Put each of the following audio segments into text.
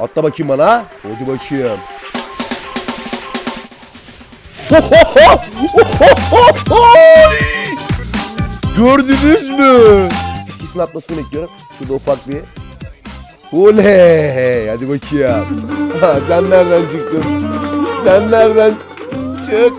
Atla bakayım bana. Hadi bakayım. Gördünüz mü? Fiskisini atmasını bekliyorum. Şurada ufak bir. Oley! Hadi bakayım. Ha, sen nereden çıktın? Sen nereden çık?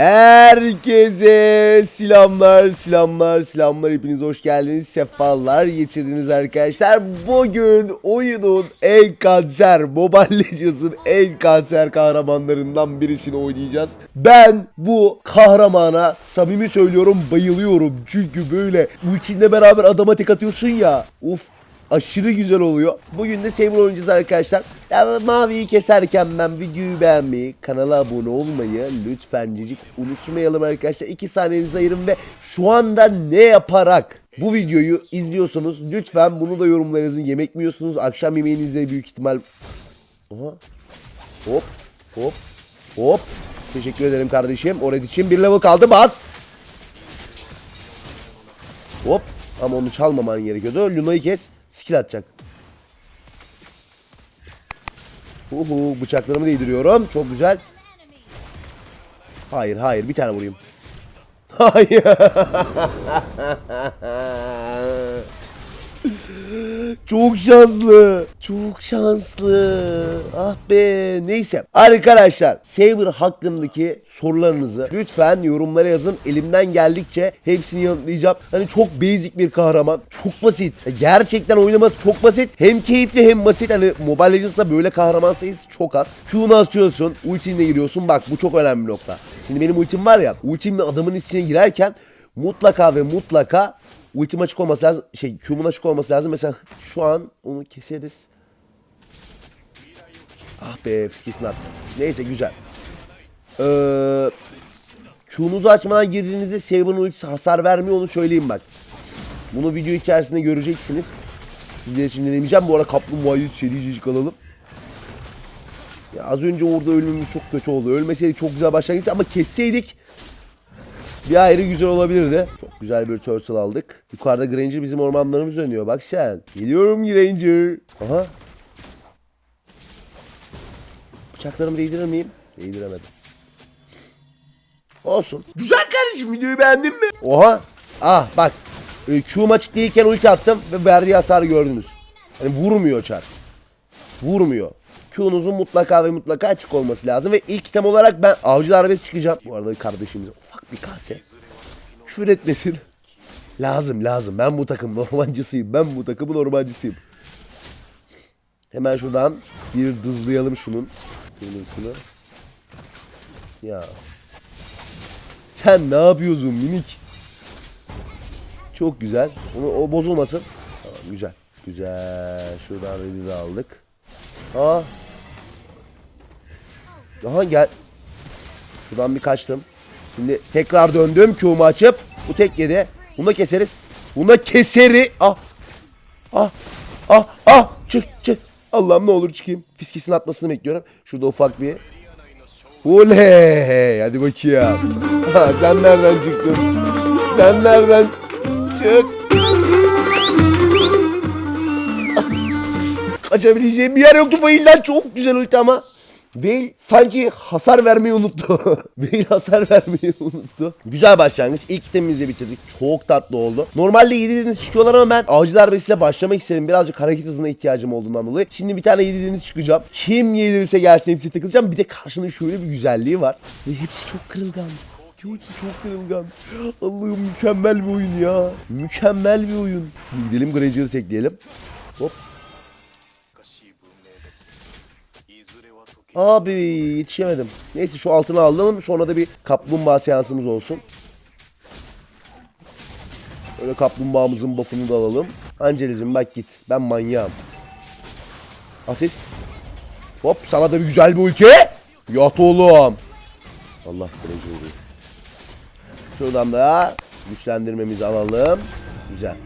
Herkese selamlar, selamlar, selamlar. Hepiniz hoş geldiniz. Sefalar getirdiniz arkadaşlar. Bugün oyunun en kanser, Mobile Legends'ın en kanser kahramanlarından birisini oynayacağız. Ben bu kahramana samimi söylüyorum bayılıyorum. Çünkü böyle ultinle beraber adama tek atıyorsun ya. Uf aşırı güzel oluyor. Bugün de Saber oynayacağız arkadaşlar. Ya maviyi keserken ben videoyu beğenmeyi, kanala abone olmayı lütfen cicik unutmayalım arkadaşlar. 2 saniyenizi ayırın ve şu anda ne yaparak bu videoyu izliyorsunuz lütfen bunu da yorumlarınızın yemek mi yiyorsunuz? Akşam yemeğinizde büyük ihtimal... Aha. Hop hop hop. Teşekkür ederim kardeşim. Orada için bir level kaldı bas. Hop. Ama onu çalmaman gerekiyordu. Luna'yı kes. Skill atacak. Uhu bıçaklarımı değdiriyorum. Çok güzel. Hayır hayır bir tane vurayım. Hayır. Çok şanslı. Çok şanslı. Ah be. Neyse. Arkadaşlar Saber hakkındaki sorularınızı lütfen yorumlara yazın. Elimden geldikçe hepsini yanıtlayacağım. Hani çok basic bir kahraman. Çok basit. Gerçekten oynaması çok basit. Hem keyifli hem basit. Hani Mobile Legends'da böyle kahraman sayısı çok az. Q'nu açıyorsun. Ultinle giriyorsun. Bak bu çok önemli nokta. Şimdi benim ultim var ya. Ultimle adamın içine girerken mutlaka ve mutlaka ultim açık olması lazım. Şey Q'mun açık olması lazım. Mesela şu an onu keseriz. Ah be fiskesini attım. Neyse güzel. Ee, Q'nuzu açmadan girdiğinizde Saber'ın ultisi hasar vermiyor onu söyleyeyim bak. Bunu video içerisinde göreceksiniz. Sizler için denemeyeceğim. Bu arada kaplumbağayı sericik alalım. Ya az önce orada ölmemiz çok kötü oldu. Ölmeseydik çok güzel başlangıç ama kesseydik bir ayrı güzel olabilirdi. Çok güzel bir turtle aldık. Yukarıda Granger bizim ormanlarımız dönüyor. Bak sen. Geliyorum Granger. Aha. Bıçaklarımı değdirir miyim? Değdiremedim. Olsun. Güzel kardeşim videoyu beğendin mi? Oha. Ah bak. E, Q'm açık değilken ulti attım ve verdiği hasarı gördünüz. Hani vurmuyor çar. Vurmuyor. Q'nuzun mutlaka ve mutlaka açık olması lazım. Ve ilk item olarak ben avcı darbesi çıkacağım. Bu arada kardeşimize ufak bir kase. Küfür etmesin. Lazım lazım. Ben bu takım ormancısıyım. Ben bu takımın ormancısıyım. Hemen şuradan bir dızlayalım şunun. Kırmızısını. Ya. Sen ne yapıyorsun minik? Çok güzel. Onu, o bozulmasın. Tamam, güzel. Güzel. Şuradan ready de aldık. Aa. Aha gel. Şuradan bir kaçtım. Şimdi tekrar döndüm. Q'mu açıp. Bu tek yedi. Bunu da keseriz. Bunu da keseri. Ah. Ah. Ah. Ah. Çık çık. Allah'ım ne olur çıkayım. Fiskisini atmasını bekliyorum. Şurada ufak bir. Oley. Hadi bakayım. Ha, sen nereden çıktın? Sen nereden çık? Kaçabileceğim bir yer yoktu Veil'den çok güzel ulti ama. Veil sanki hasar vermeyi unuttu. Veil hasar vermeyi unuttu. Güzel başlangıç. İlk itemimizi bitirdik. Çok tatlı oldu. Normalde 7 deniz çıkıyorlar ama ben avcı darbesiyle başlamak istedim. Birazcık hareket hızına ihtiyacım olduğundan dolayı. Şimdi bir tane 7 deniz çıkacağım. Kim yedirirse gelsin hepsi takılacağım. Bir de karşının şöyle bir güzelliği var. Ve hepsi çok kırılgan. Hepsi çok kırılgan. Allah'ım mükemmel bir oyun ya. Mükemmel bir oyun. Gidelim Granger'ı tekleyelim. Hop. Abi yetişemedim. Neyse şu altını alalım sonra da bir kaplumbağa seansımız olsun. Öyle kaplumbağamızın buff'unu da alalım. Angelizm bak git. Ben manyağım. Asist. Hop sana da bir güzel bir ulti. Yat oğlum. Allah derece oluyor. Şuradan da güçlendirmemizi alalım. Güzel.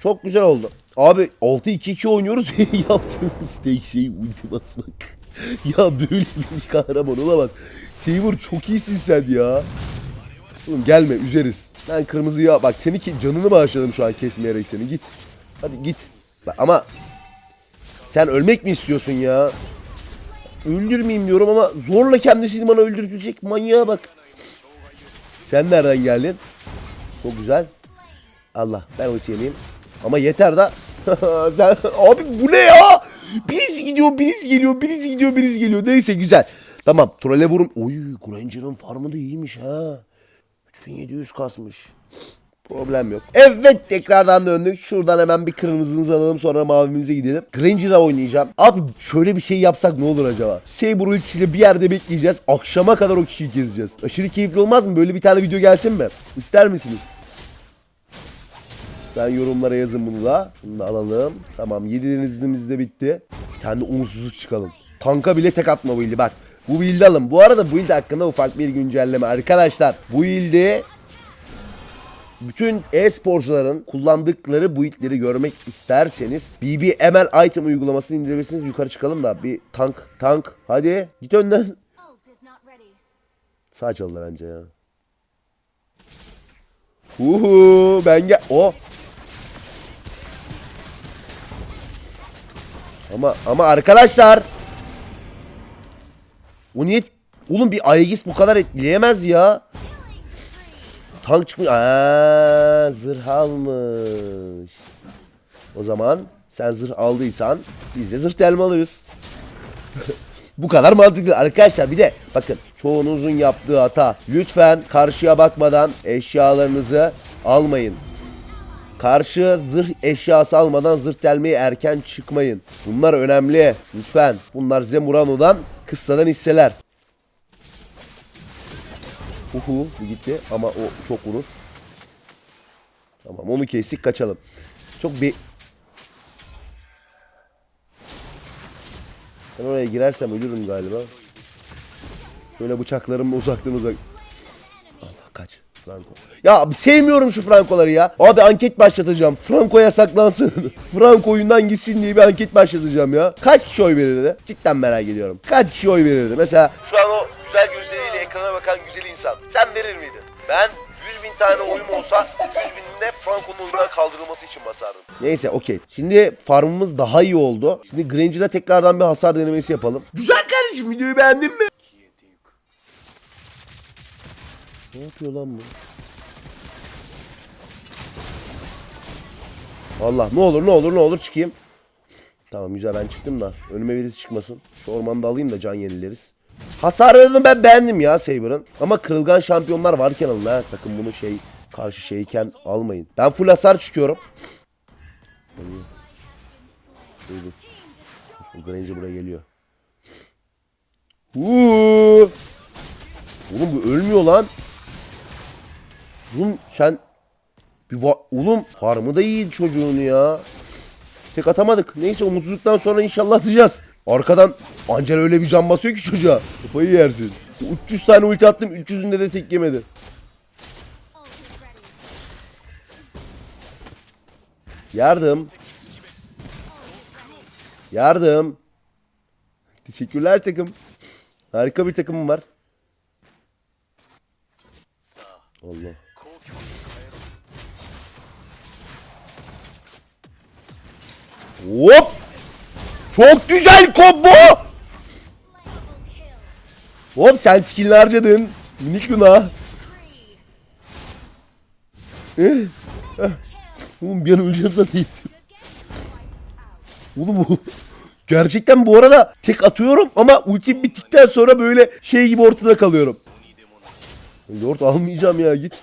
Çok güzel oldu. Abi 6-2-2 oynuyoruz. Yaptığımız tek şey ulti basmak. ya böyle bir kahraman olamaz. Saber çok iyisin sen ya. Oğlum gelme üzeriz. Ben kırmızıya bak seni ki canını bağışladım şu an kesmeyerek seni git. Hadi git. Bak, ama sen ölmek mi istiyorsun ya? Öldürmeyeyim diyorum ama zorla kendisini bana öldürtecek manyağa bak. Sen nereden geldin? Çok güzel. Allah ben ulti yemeyeyim. Ama yeter da. Sen, abi bu ne ya? Birisi gidiyor, birisi geliyor, birisi gidiyor, birisi geliyor. Neyse güzel. Tamam trole vurum. Oy Granger'ın farmı da iyiymiş ha. 3700 kasmış. Problem yok. Evet tekrardan döndük. Şuradan hemen bir kırmızımızı alalım sonra mavimize gidelim. Granger'a oynayacağım. Abi şöyle bir şey yapsak ne olur acaba? Saber ultisiyle bir yerde bekleyeceğiz. Akşama kadar o kişiyi gezeceğiz. Aşırı keyifli olmaz mı? Böyle bir tane video gelsin mi? İster misiniz? Sen yorumlara yazın bunu da. Bunu da alalım. Tamam 7 denizimiz de bitti. Bir tane umutsuzluk çıkalım. Tanka bile tek atma bu ildi bak. Bu build'i alın. Bu arada bu ildi hakkında ufak bir güncelleme. Arkadaşlar bu ildi bütün e-sporcuların kullandıkları bu itleri görmek isterseniz BBML item uygulamasını indirebilirsiniz. Yukarı çıkalım da bir tank tank hadi git önden. Sağ çaldı bence ya. Uhu ben gel. O. Ama ama arkadaşlar. O niye? Oğlum bir Aegis bu kadar etkileyemez ya. Tank çıkmış. Aa, zırh almış. O zaman sen zırh aldıysan biz de zırh delme alırız. Bu kadar mantıklı arkadaşlar bir de bakın çoğunuzun yaptığı hata lütfen karşıya bakmadan eşyalarınızı almayın. Karşı zırh eşyası almadan zırh delmeye erken çıkmayın. Bunlar önemli. Lütfen. Bunlar size Murano'dan kıssadan hisseler. Uhu bu gitti ama o çok vurur. Tamam onu kestik kaçalım. Çok bir Ben oraya girersem ölürüm galiba. Şöyle bıçaklarımla uzaktan uzak. Allah kaç. Franco. Ya sevmiyorum şu Franco'ları ya. Abi anket başlatacağım. Franco yasaklansın. Franco oyundan gitsin diye bir anket başlatacağım ya. Kaç kişi oy verirdi? Cidden merak ediyorum. Kaç kişi oy verirdi? Mesela şu an o güzel gözleriyle ekrana bakan güzel insan. Sen verir miydin? Ben 100 bin tane oyum olsa 100 bininde Franco'nun oyundan kaldırılması için basardım. Neyse okey. Şimdi farmımız daha iyi oldu. Şimdi Granger'a tekrardan bir hasar denemesi yapalım. Güzel kardeşim videoyu beğendin mi? Ne yapıyor lan bu? Allah ne olur ne olur ne olur çıkayım. Tamam güzel ben çıktım da önüme birisi çıkmasın. Şu ormanda alayım da can yenileriz. Hasarlarını ben beğendim ya Saber'ın. Ama kırılgan şampiyonlar varken alın ha. Sakın bunu şey karşı şeyken almayın. Ben full hasar çıkıyorum. Dur. Şu Granger buraya geliyor. Uuu. Oğlum bu ölmüyor lan. Oğlum sen bir va- oğlum farmı da iyi çocuğun ya. Tek atamadık. Neyse umutsuzluktan sonra inşallah atacağız. Arkadan Angel öyle bir can basıyor ki çocuğa. Kafayı yersin. 300 tane ulti attım 300'ünde de tek yemedi. Yardım. Yardım. Teşekkürler takım. Harika bir takımım var. Allah. Hop! Çok güzel combo! Hop sen skillini harcadın. Minik Luna. Eh, eh. Oğlum bir an öleceğim zannettim. Oğlum bu gerçekten bu arada tek atıyorum ama ultim bittikten sonra böyle şey gibi ortada kalıyorum. Lord almayacağım ya git.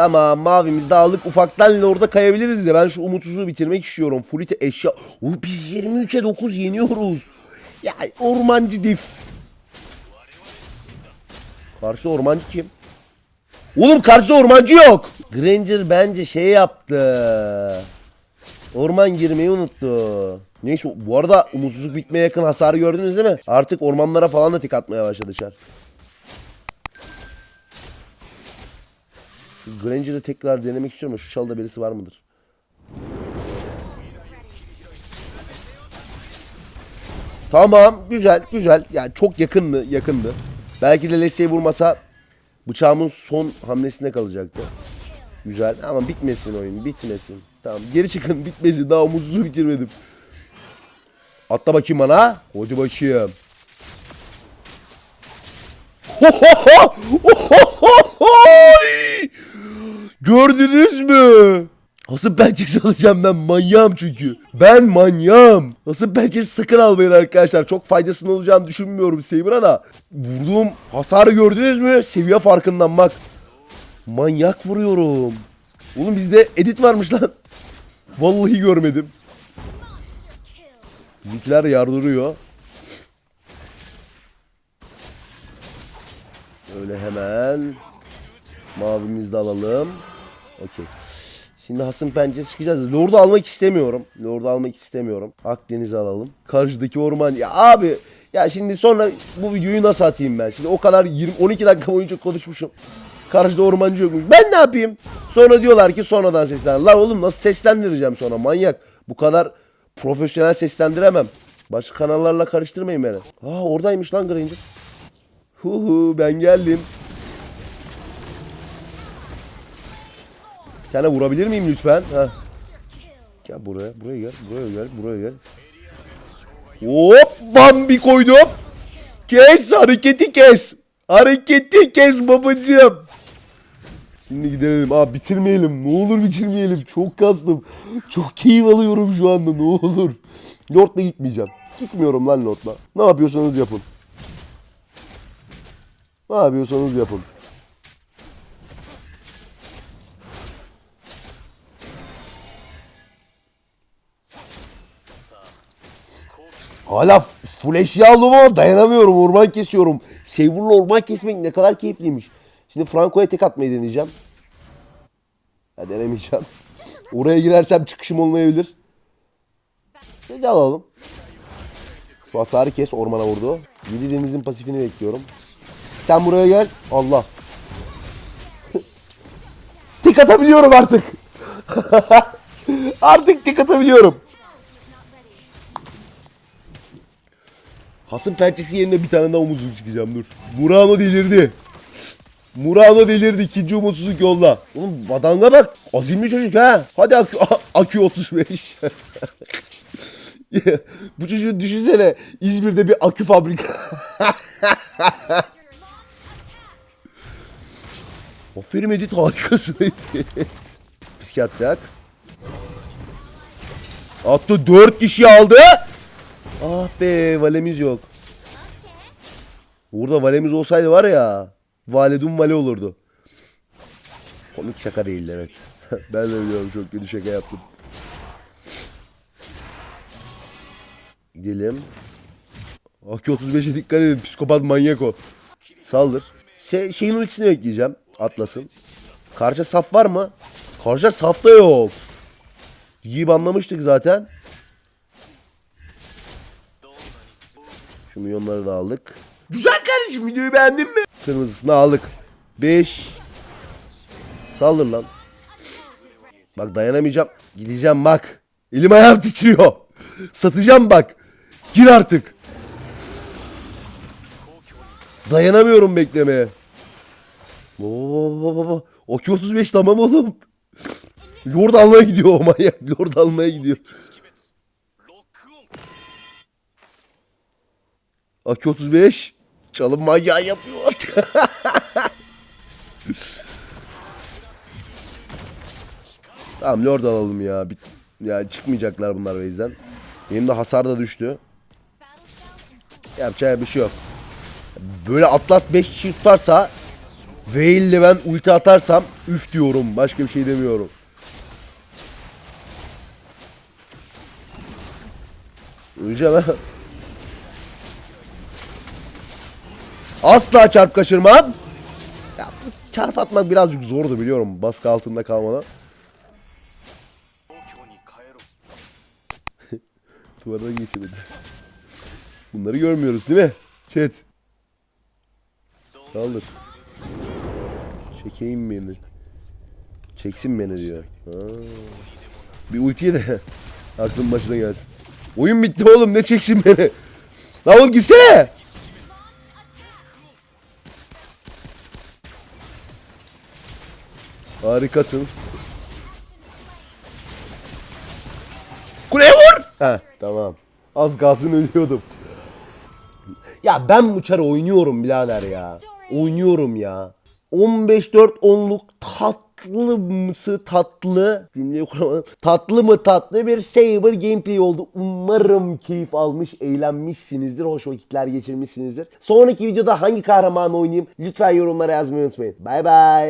Tamam mavimizi de aldık. Ufaktan Lord'a kayabiliriz de ben şu umutsuzluğu bitirmek istiyorum. Fulite eşya. Oo, biz 23'e 9 yeniyoruz. Ya ormancı dif. Karşı ormancı kim? Oğlum karşıda ormancı yok. Granger bence şey yaptı. Orman girmeyi unuttu. Neyse bu arada umutsuzluk bitmeye yakın hasarı gördünüz değil mi? Artık ormanlara falan da tek atmaya başladı Şar. Granger'ı tekrar denemek istiyorum ama şu çalda birisi var mıdır? Tamam güzel güzel yani çok yakındı yakındı. Belki de Leslie'yi vurmasa bıçağımın son hamlesinde kalacaktı. Güzel ama bitmesin oyun bitmesin. Tamam geri çıkın bitmesin daha umutsuzluğu bitirmedim. Atla bakayım bana. Hadi bakayım. Gördünüz mü? Hasım pençesi alacağım ben manyağım çünkü. Ben manyağım. Hasım pençesi sakın almayın arkadaşlar. Çok faydasının olacağını düşünmüyorum Saber'a da. Vurduğum hasarı gördünüz mü? Seviye farkından bak. Manyak vuruyorum. Oğlum bizde edit varmış lan. Vallahi görmedim. Bizimkiler yardırıyor. Öyle hemen. Mavimizi de alalım. Okey. Şimdi hasım pençesi çıkacağız. Lord'u almak istemiyorum. Lord'u almak istemiyorum. Akdeniz'i alalım. Karşıdaki orman. Ya abi ya şimdi sonra bu videoyu nasıl atayım ben? Şimdi o kadar 20 12 dakika boyunca konuşmuşum. Karşıda ormancı yokmuş. Ben ne yapayım? Sonra diyorlar ki sonradan seslen. Lan oğlum nasıl seslendireceğim sonra manyak. Bu kadar profesyonel seslendiremem. Başka kanallarla karıştırmayın beni. Aa oradaymış lan Granger. Hu hu ben geldim. Bir tane vurabilir miyim lütfen? Ha. Gel buraya, buraya gel, buraya gel, buraya gel. Hop, bambi koydum. Kes, hareketi kes. Hareketi kes babacığım. Şimdi gidelim. Abi bitirmeyelim. Ne olur bitirmeyelim. Çok kastım. Çok keyif alıyorum şu anda. Ne olur. Lord'la gitmeyeceğim. Gitmiyorum lan Lord'la. Ne yapıyorsanız yapın. Ne yapıyorsanız yapın. Hala full eşya aldım ama dayanamıyorum. Orman kesiyorum. Saber'la orman kesmek ne kadar keyifliymiş. Şimdi Franco'ya tek atmayı deneyeceğim. Ya denemeyeceğim. Oraya girersem çıkışım olmayabilir. Peki alalım. Şu hasarı kes ormana vurdu. Yedi denizin pasifini bekliyorum. Sen buraya gel. Allah. tik atabiliyorum artık. artık tik atabiliyorum. Hasım pençesi yerine bir tane daha umutsuzluk çıkacağım dur. Murano delirdi. Murano delirdi. ikinci umutsuzluk yolla. Oğlum badanga bak. Azimli çocuk ha. Hadi akü, akü 35. Bu çocuğu düşünsene. İzmir'de bir akü fabrika. Aferin Edith harikasın Edith. Fiske atacak. Attı 4 kişi aldı. Ah be valemiz yok. Burada valemiz olsaydı var ya. Valedun vale olurdu. Komik şaka değildi evet. ben de biliyorum çok kötü şaka yaptım. Gidelim. Aki 35'e dikkat edin. Psikopat manyak o. Saldır. Şey, şeyin ultisini bekleyeceğim. Atlas'ın. Karşı saf var mı? Karşı saf da yok. Yiyip anlamıştık zaten. Şu milyonları da aldık. Güzel kardeşim videoyu beğendin mi? Kırmızısını aldık. 5. Saldır lan. Bak dayanamayacağım. Gideceğim bak. Elim ayağım titriyor. Satacağım bak. Gir artık. Dayanamıyorum beklemeye. Baba. Oki 35 tamam oğlum. Lord almaya gidiyor o manyak. Lord almaya gidiyor. Aki 35 çalım manyağı yapıyor. tamam Lord alalım ya. Bit ya çıkmayacaklar bunlar base'den. Benim de hasar da düştü. Yapacak bir şey yok. Böyle Atlas 5 kişi tutarsa Veil'le ben ulti atarsam üf diyorum. Başka bir şey demiyorum. Öleceğim ha. Asla çarp kaçırmam. Ya, çarp atmak birazcık zordu biliyorum baskı altında kalmadan. Duvardan geçemedi. Bunları görmüyoruz değil mi? Chat. Saldır. Çekeyim beni. Çeksin beni diyor. Ha. Bir ultiye de aklın başına gelsin. Oyun bitti oğlum ne çeksin beni. Lan oğlum gitsene. Harikasın. Kuleye vur. Ha tamam. Az kalsın ölüyordum. Ya ben bu çarı oynuyorum birader ya. Oynuyorum ya. 15-4 onluk tatlı mısı tatlı cümleyi kuramadım. Tatlı mı tatlı bir Saber gameplay oldu. Umarım keyif almış, eğlenmişsinizdir, hoş vakitler geçirmişsinizdir. Sonraki videoda hangi kahramanı oynayayım lütfen yorumlara yazmayı unutmayın. Bay bay.